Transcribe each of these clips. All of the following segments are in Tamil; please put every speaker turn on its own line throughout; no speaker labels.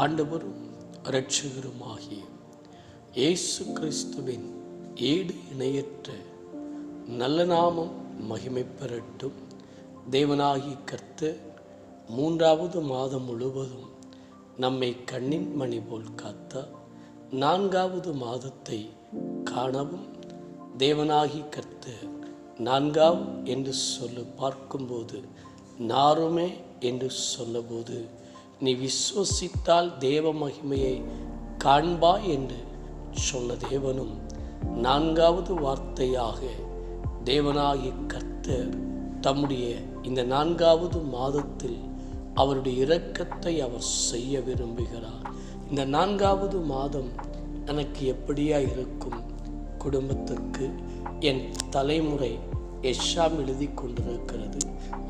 ஆண்டவரும் இரட்சகருமாகிய இயேசு கிறிஸ்துவின் ஈடு இணையற்ற நல்ல நாமம் மகிமை பெறட்டும் தேவனாகி கர்த்து மூன்றாவது மாதம் முழுவதும் நம்மை கண்ணின் மணி போல் காத்த நான்காவது மாதத்தை காணவும். தேவனாகி கர்த்து நான்காம் என்று சொல்லு பார்க்கும்போது நாருமே என்று சொல்லபோது நீ விசுவசித்தால் தேவ மகிமையை காண்பா என்று சொன்ன தேவனும் நான்காவது வார்த்தையாக தேவனாகிய கர்த்தர் தம்முடைய இந்த நான்காவது மாதத்தில் அவருடைய இரக்கத்தை அவர் செய்ய விரும்புகிறார். இந்த நான்காவது மாதம் எனக்கு எப்படியா இருக்கும்? குடும்பத்துக்கு என் தலைமுறை எஷாம் எழுதி கொண்டிருக்கிறது.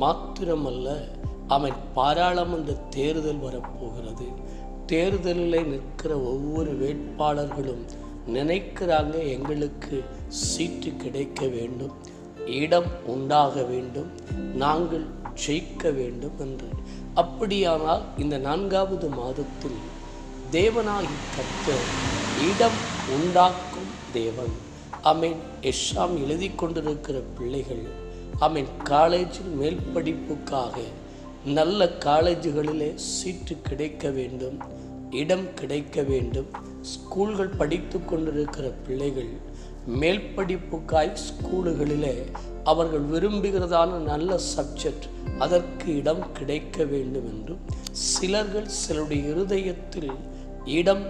மாத்திரமல்ல அவன் பாராளுமன்ற தேர்தல் வரப்போகிறது. தேர்தலில் நிற்கிற ஒவ்வொரு வேட்பாளர்களும் நினைக்கிறாங்க எங்களுக்கு சீட்டு கிடைக்க வேண்டும் இடம் உண்டாக வேண்டும் நாங்கள் ஜெயிக்க வேண்டும் என்று. அப்படியானால் இந்த நான்காவது மாதத்தில் தேவனாகி கத்த இடம் உண்டாக்கும் தேவன். அமீன் எஷாம் எழுதி கொண்டிருக்கிற பிள்ளைகள் அமீன் காலேஜில் மேல் படிப்புக்காக நல்ல காலேஜுகளிலே சீட்டு கிடைக்க வேண்டும் இடம் கிடைக்க வேண்டும். ஸ்கூல்கள் படித்து கொண்டிருக்கிற பிள்ளைகள் மேல் படிப்புக்காய் ஸ்கூலுகளிலே அவர்கள் விரும்புகிறதான நல்ல சப்ஜெக்ட் அதற்கு இடம் கிடைக்க வேண்டும் என்றும் சிலர்கள் சிலருடைய இருதயத்தில் இடம்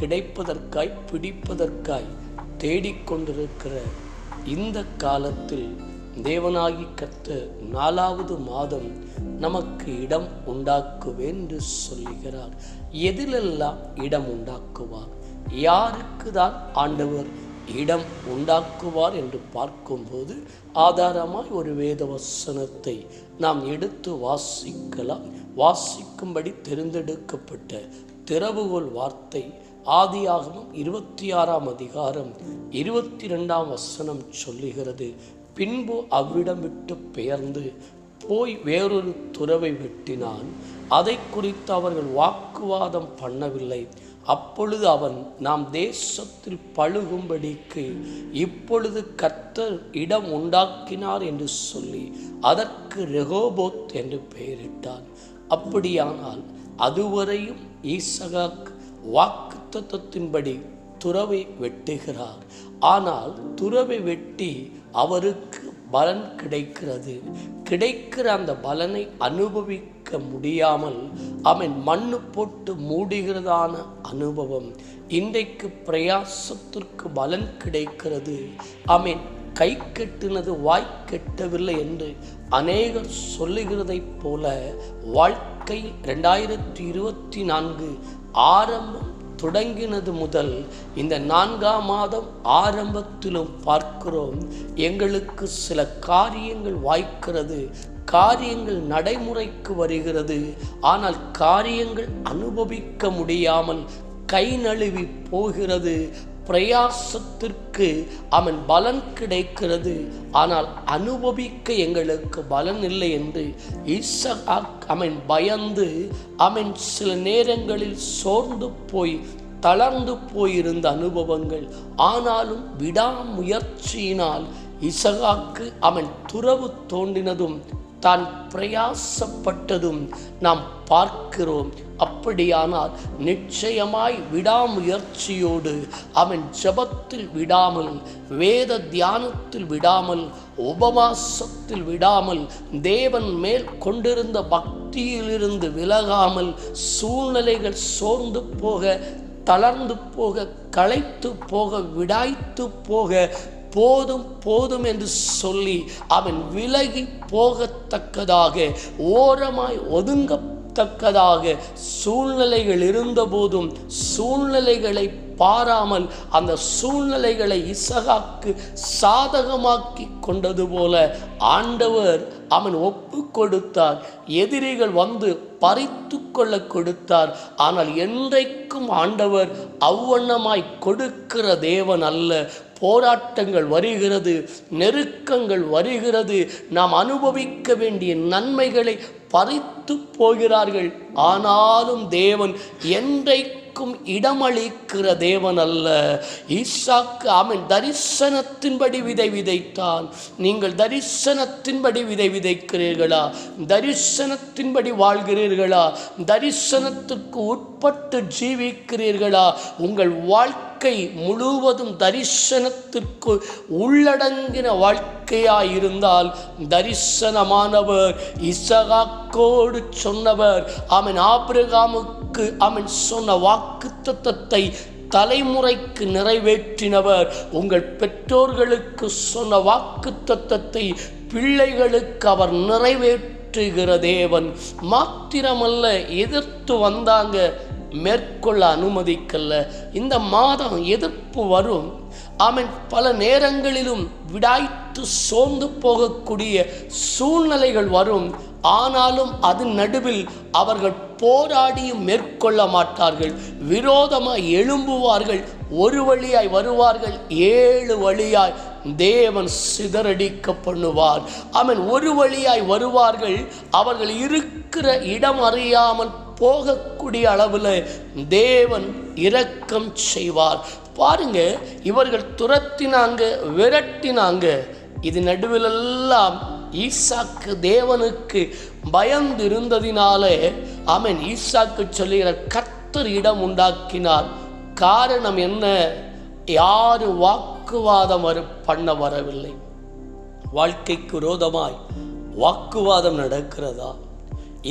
கிடைப்பதற்காய் பிடிப்பதற்காய் தேடிக்கொண்டிருக்கிற இந்த காலத்தில் தேவனாகி கத்த நாலாவது மாதம் நமக்கு இடம் உண்டாக்குவேன் என்று சொல்லுகிறார். எதிலெல்லாம் இடம் உண்டாக்குவார்? யாருக்கு தான் ஆண்டவர் இடம் உண்டாக்குவார் என்று பார்க்கும்போது ஆதாரமாய் ஒரு வேத வசனத்தை நாம் எடுத்து வாசிக்கலாம். வாசிக்கும்படி தெரிந்தெடுக்கப்பட்ட திறவுகோல் வார்த்தை ஆதியாகவும் இருபத்தி ஆறாம் அதிகாரம் இருபத்தி ரெண்டாம் வசனம் சொல்லுகிறது. பின்பு அவ்விடம் விட்டு பெயர்ந்து போய் வேறொரு துறவை வெட்டினான். அதை குறித்து அவர்கள் வாக்குவாதம் பண்ணவில்லை. அப்பொழுது அவன் நாம் தேசத்தில் பழுகும்படிக்கு இப்பொழுது கர்த்தர் இடம் உண்டாக்கினார் என்று சொல்லி அதற்கு ரெகோபோத் என்று பெயரிட்டான். அப்படியானால் அதுவரையும் ஈசகாக் வாக்குத்தத்தின்படி துறவை வெட்டுகிறார். ஆனால் துறவை வெட்டி அவருக்கு பலன் கிடைக்கிறது. கிடைக்கிற அந்த பலனை அனுபவிக்க முடியாமல் அவன் மண்ணு போட்டு மூடுகிறதான அனுபவம். இன்றைக்கு பிரயாசத்திற்கு பலன் கிடைக்கிறது. அவன் கை கெட்டினது வாய் கெட்டவில்லை என்று அநேகர் சொல்லுகிறதைப் போல வாழ்க்கை ரெண்டாயிரத்தி இருபத்தி நான்கு ஆரம்பம் தொடங்கினது முதல் இந்த நான்காம் மாதம் ஆரம்பத்திலும் பார்க்கிறோம். எங்களுக்கு சில காரியங்கள் வாய்க்கிறது. காரியங்கள் நடைமுறைக்கு வருகிறது. ஆனால் காரியங்கள் அனுபவிக்க முடியாமல் கை நழுவி போகிறது. பிரயாசத்திற்கு அவன் பலன் கிடைக்கிறது. ஆனால் அனுபவிக்க எங்களுக்கு பலன் இல்லை என்று ஈசகாக் அவன் பயந்து அவன் சில நேரங்களில் சோர்ந்து போய் தளர்ந்து போயிருந்த அனுபவங்கள். ஆனாலும் விடாமுயற்சியினால் இசகாக்கு அவன் துறவு தோண்டினதும் தான் பிரயாசப்பட்டதும் நாம் பார்க்கிறோம். அப்படியானால் நிச்சயமாய் விடாமுயற்சியோடு அவன் ஜபத்தில் விடாமல் வேத தியானத்தில் விடாமல் உபவாசத்தில் விடாமல் தேவன் மேல் கொண்டிருந்த பக்தியிலிருந்து விலகாமல் சூழ்நிலைகள் சோர்ந்து போக தளர்ந்து போக களைத்து போக விடாய்த்து போக போதும் போதும் என்று சொல்லி அவன் விலகி போகத்தக்கதாக ஓரமாய் ஒதுங்கத்தக்கதாக சூழ்நிலைகள் இருந்தபோதும் சூழ்நிலைகளை பாராமல் அந்த சூழ்நிலைகளை இசகாக்கு சாதகமாக்கி கொண்டது போல ஆண்டவர் அவன் ஒப்பு கொடுத்தார். எதிரிகள் வந்து பறித்து கொள்ள கொடுத்தார். ஆனால் என்றைக்கும் ஆண்டவர் அவ்வண்ணமாய் கொடுக்கிற தேவன் அல்ல. போராட்டங்கள் வருகிறது நெருக்கங்கள் வருகிறது. நாம் அனுபவிக்க வேண்டிய நன்மைகளை பறித்து போகிறார்கள். ஆனாலும் தேவன் என்றைக்கும் இடமளிக்கிற தேவன் அல்ல ஈசாக்கு அவன் தரிசனத்தின்படி விதை விதைத்தான். நீங்கள் தரிசனத்தின்படி விதை விதைக்கிறீர்களா? தரிசனத்தின்படி வாழ்கிறீர்களா? தரிசனத்துக்கு உட்பட்டு ஜீவிக்கிறீர்களா? உங்கள் வாழ்க்கை முழுவதும் தரிசனத்திற்கு உள்ளடங்கின வாழ்க்கையாய் இருந்தால் தரிசனமானவர் இசகாக்கோடு சொன்னவர். அவன் ஆபிரகாமுக்கு அவன் சொன்ன வாக்கு தத்தத்தை தலைமுறைக்கு நிறைவேற்றினவர். உங்கள் பெற்றோர்களுக்கு சொன்ன வாக்கு தத்தத்தை பிள்ளைகளுக்கு அவர் நிறைவேற்றுகிற தேவன். மாத்திரமல்ல எதிர்த்து வந்தாங்க. மேற்கொள்ள அனுமதிக்கல்ல இந்த மாதம் எதிர்ப்பு வரும். அவன் பல நேரங்களிலும் விடாய்த்து சோர்ந்து போகக்கூடிய சூழ்நிலைகள் வரும். ஆனாலும் அதன் நடுவில் அவர்கள் போராடியும் மேற்கொள்ள மாட்டார்கள். விரோதமாக எழும்புவார்கள். ஒரு வழியாய் வருவார்கள். ஏழு வழியாய் தேவன் சிதறடிக்க பண்ணுவார் அவன் ஒரு வழியாய் வருவார்கள். அவர்கள் இருக்கிற இடம் அறியாமல் போகக்கூடிய அளவில் தேவன் இரக்கம் செய்வார். பாருங்க இவர்கள் துரத்தினாங்க விரட்டினாங்க. இது நடுவிலெல்லாம் ஈசாக்கு தேவனுக்கு பயந்து இருந்ததினாலே அவன் ஈசாக்கு சொல்லுகிற கத்தர் இடம் உண்டாக்கினார். காரணம் என்ன? யாரு வாக்குவாதம் பண்ண வரவில்லை. வாழ்க்கைக்கு விரோதமாய் வாக்குவாதம் நடக்கிறதா?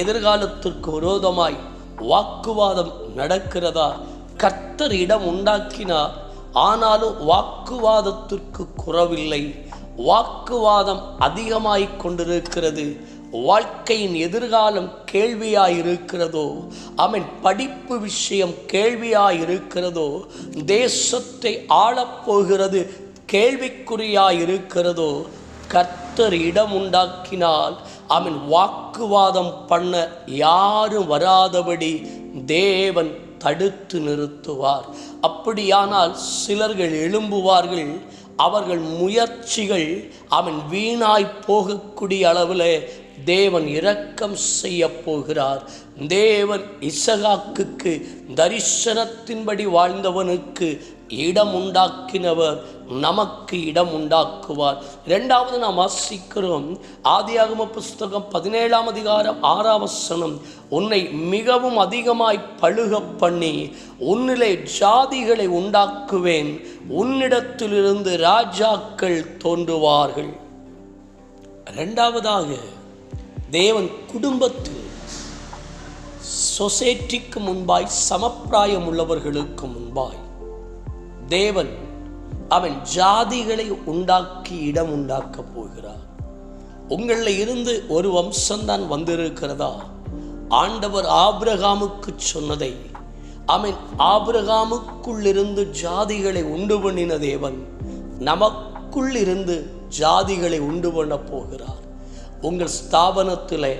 எதிர்காலத்திற்கு விரோதமாய் வாக்குவாதம் நடக்கிறதா? கர்த்தர் இடம் உண்டாக்கினார் ஆனாலும் வாக்குவாதத்திற்கு குறவில்லை. வாக்குவாதம் அதிகமாய் கொண்டிருக்கிறது. வாழ்க்கையின் எதிர்காலம் கேள்வியாய் இருக்கிறதோ அவன் படிப்பு விஷயம் கேள்வியாய் இருக்கிறதோ தேசத்தை ஆளப்போகிறது கேள்விக்குறியாய் இருக்கிறதோ கர்த்தர் இடம் உண்டாக்கினால் அவன் வாக்குவாதம் பண்ண யாரும் வராதபடி தேவன் தடுத்து நிறுத்துவார். அப்படியானால் சிலர்கள் எழும்புவார்கள் அவர்கள் முயற்சிகள் அவன் வீணாய் போகக்கூடிய அளவில் தேவன் இரக்கம் செய்ய போகிறார். தேவன் இசகாக்குக்கு தரிசனத்தின்படி வாழ்ந்தவனுக்கு இடம் உண்டாக்கினவர் நமக்கு இடம் உண்டாக்குவார் இரண்டாவது நாம் வாசிக்கிறோம் ஆதியாகம புஸ்தகம் பதினேழாம் அதிகாரம் ஆறாவசனம் உன்னை மிகவும் அதிகமாய் பழுக பண்ணி உன்னிலே ஜாதிகளை உண்டாக்குவேன். உன்னிடத்திலிருந்து ராஜாக்கள் தோன்றுவார்கள். இரண்டாவதாக தேவன் குடும்பத்தில் சொசைட்டிக்கு முன்பாய் சமப்பிராயம் உள்ளவர்களுக்கு முன்பாய் தேவன் அவன் ஜாதிகளை உண்டாக்கி இடம் உண்டாக்கப் போகிறார் உங்களில் இருந்து ஒரு வம்சம்தான் வந்திருக்கிறதா? ஆண்டவர் ஆபிரகாமுக்கு சொன்னதை அவன் ஆபிரகாமுக்குள் இருந்து ஜாதிகளை உண்டு பண்ணின தேவன் நமக்குள் இருந்து ஜாதிகளை உண்டு பண்ண போகிறார். உங்கள் ஸ்தாபனத்தில்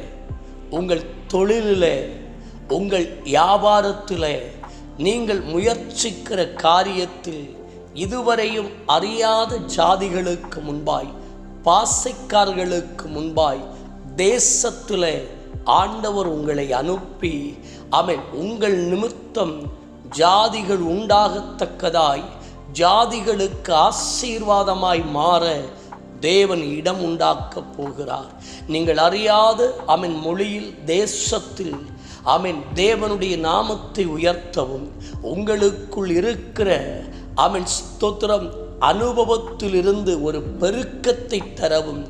உங்கள் தொழிலில் உங்கள் வியாபாரத்தில் நீங்கள் முயற்சிக்கிற காரியத்தில் இதுவரையும் அறியாத ஜாதிகளுக்கு முன்பாய் பாசைக்காரர்களுக்கு முன்பாய் தேசத்தில் ஆண்டவர் உங்களை அனுப்பி அவன் உங்கள் நிமித்தம் ஜாதிகள் உண்டாகத்தக்கதாய் ஜாதிகளுக்கு ஆசீர்வாதமாய் மாற தேவன் இடம் உண்டாக்கப் போகிறார். நீங்கள் அறியாத அவன் மொழியில் தேசத்தில் அவன் தேவனுடைய நாமத்தை உயர்த்தவும் உங்களுக்குள் இருக்கிற அவன் ஸ்தோத்திரம். அனுபவத்திலிருந்து ஒரு பெருக்கத்தை தரவும்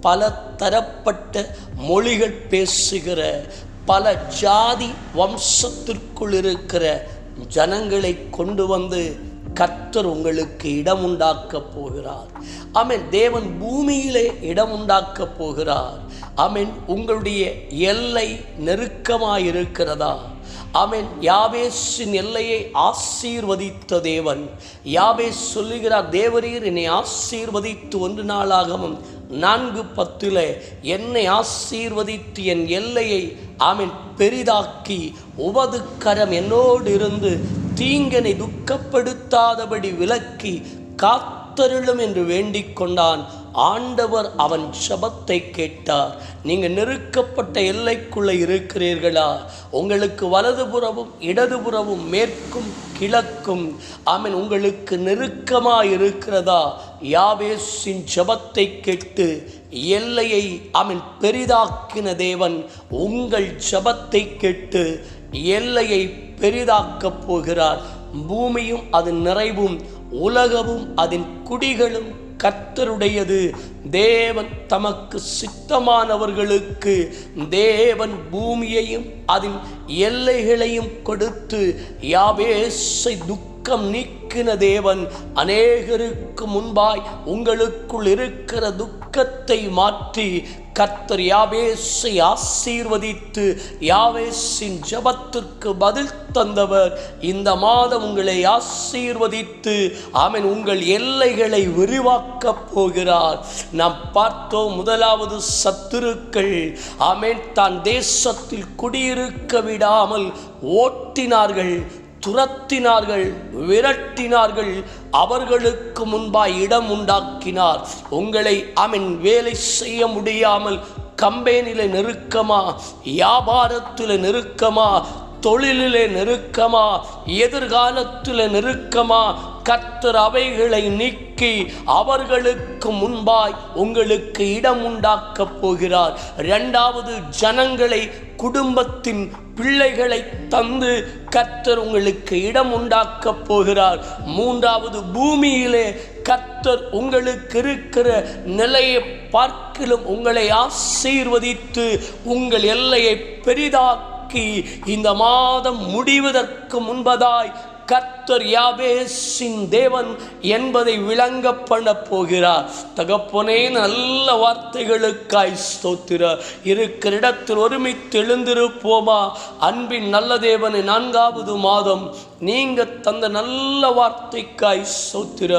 பல தரப்பட்ட மொழிகள் பேசுகிற பல ஜாதி வம்சத்திற்குள் இருக்கிற ஜனங்களை கொண்டு வந்து கர்த்தர் உங்களுக்கு இடம் உண்டாக்கப் போகிறார். ஆமென். தேவன் பூமியிலே இடம் உண்டாக்கப் போகிறார். ஆமென். உங்களுடைய எல்லை நெருக்கமாக இருக்கிறதா அவன் யாவேசின் எல்லையை ஆசீர்வதித்த தேவன். யாவே சொல்லுகிறார் தேவரீர் என்னை ஆசீர்வதித்து ஒன்று நாளாகவும் நான்கு பத்தில் என்னை ஆசீர்வதித்து என் எல்லையை அவன் பெரிதாக்கி உமது கரம் என்னோடு இருந்து தீங்கனை துக்கப்படுத்தாதபடி விலக்கி காத்தருளும் என்று வேண்டிக் கொண்டான். ஆண்டவர் அவன் சபத்தை கேட்டார். நீங்கள் நெருக்கப்பட்ட எல்லைக்குள்ளே இருக்கிறீர்களா? உங்களுக்கு வலதுபுறமும் இடதுபுறமும் மேற்கும் கிழக்கும். ஆமீன் உங்களுக்கு நெருக்கமாக இருக்கிறதா? யாவேசின் ஜபத்தை கேட்டு எல்லையை அவன் பெரிதாக்கின தேவன் உங்கள் ஜபத்தை கேட்டு எல்லையை பெரிதாக்கப் போகிறார். பூமியும் அதன் நிறைவும் உலகமும் அதன் குடிகளும் கர்த்தருடையது. தேவன் தமக்கு சித்தமானவர்களுக்கு தேவன் பூமியையும் அதன் எல்லைகளையும் கொடுத்து யாவேசை துக்கம் நீக்கின தேவன் அநேகருக்கு முன்பாய் உங்களுக்குள் இருக்கிற துக்கத்தை மாற்றி கர்த்தர் யாவேசை ஆசீர்வதித்து யாவேசின் ஜபத்திற்கு பதில் தந்தவர். இந்த மாதம் உங்களை ஆசீர்வதித்து ஆமீன் உங்கள் எல்லைகளை விரிவாக்கப் போகிறார். நாம் பார்த்தோம் முதலாவது சத்துருக்கள். ஆமென் தான் தேசத்தில் குடியிருக்க விடாமல் ஓட்டினார்கள். துரத்தினார்கள் விரட்டினார்கள் அவர்களுக்கு முன்பாய் இடம் உண்டாக்கினார். உங்களை அவன் வேலை செய்ய முடியாமல் கம்பெனியில நெருக்கமா வியாபாரத்தில் நெருக்கமா தொழிலிலே நெருக்கமா எதிர்காலத்தில் நெருக்கமா கர்த்தர் அவைகளை நீக்கி அவர்களுக்கு முன்பாய் உங்களுக்கு இடம் உண்டாக்கப் போகிறார். இரண்டாவது ஜனங்களை குடும்பத்தின் பிள்ளைகளை தந்து கர்த்தர் உங்களுக்கு இடம் உண்டாக்கப் போகிறார். மூன்றாவது பூமியிலே கர்த்தர் உங்களுக்கு இருக்கிற நிலையை பார்க்கிலும் உங்களை ஆசீர்வதித்து உங்கள் எல்லையை பெரிதாக்கி இந்த மாதம் முடிவதற்கு முன்பதாய் கர்த்தர் யாபேசின் தேவன் என்பதை விளங்க பண்ண போகிறார். தகப்பனே நல்ல வார்த்தைகளுக்காய் ஸ்தோத்திர. இருக்கிற இடத்தில் ஒருமித்து எழுந்திருப்போமா அன்பின் நல்ல தேவனை நான்காவது மாதம் நீங்க தந்த நல்ல வார்த்தைக்காய் ஸ்தோத்திர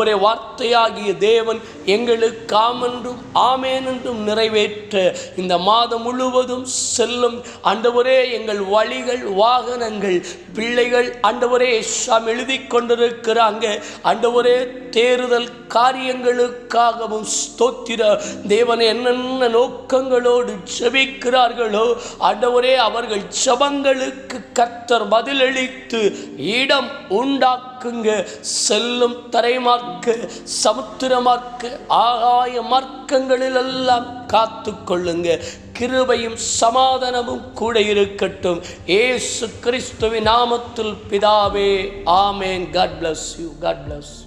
ஒரே வார்த்தையாகிய தேவன் எங்களுக்கு காமென்றும் ஆமேன் என்றும் நிறைவேற்ற. இந்த மாதம் முழுவதும் செல்லும் ஆண்டவரே எங்கள் வழிகள் வாகனங்கள் பிள்ளைகள் ஆண்டவரே சாம் எழுதி கொண்டிருக்கிறாங்க ஆண்டவரே தேறுதல் காரியங்களுக்காகவும் ஸ்தோத்திர. தேவன் என்னென்ன நோக்கங்களோடு ஜெபிக்கிறார்களோ ஆண்டவரே அவர்கள் ஜபங்களுக்கு கர்த்தர் பதிலளித்து இடம் உண்டாக்குங்க செல்லும் தரைமார்க்க சமுத்திரமார்க்க ஆகாய மார்க்கங்களிலெல்லாம் காத்து கொள்ளுங்க கிருபையும் சமாதானமும் கூட இருக்கட்டும். ஏசு கிறிஸ்துவின் நாமத்தில் பிதாவே ஆமேன். God bless you God bless.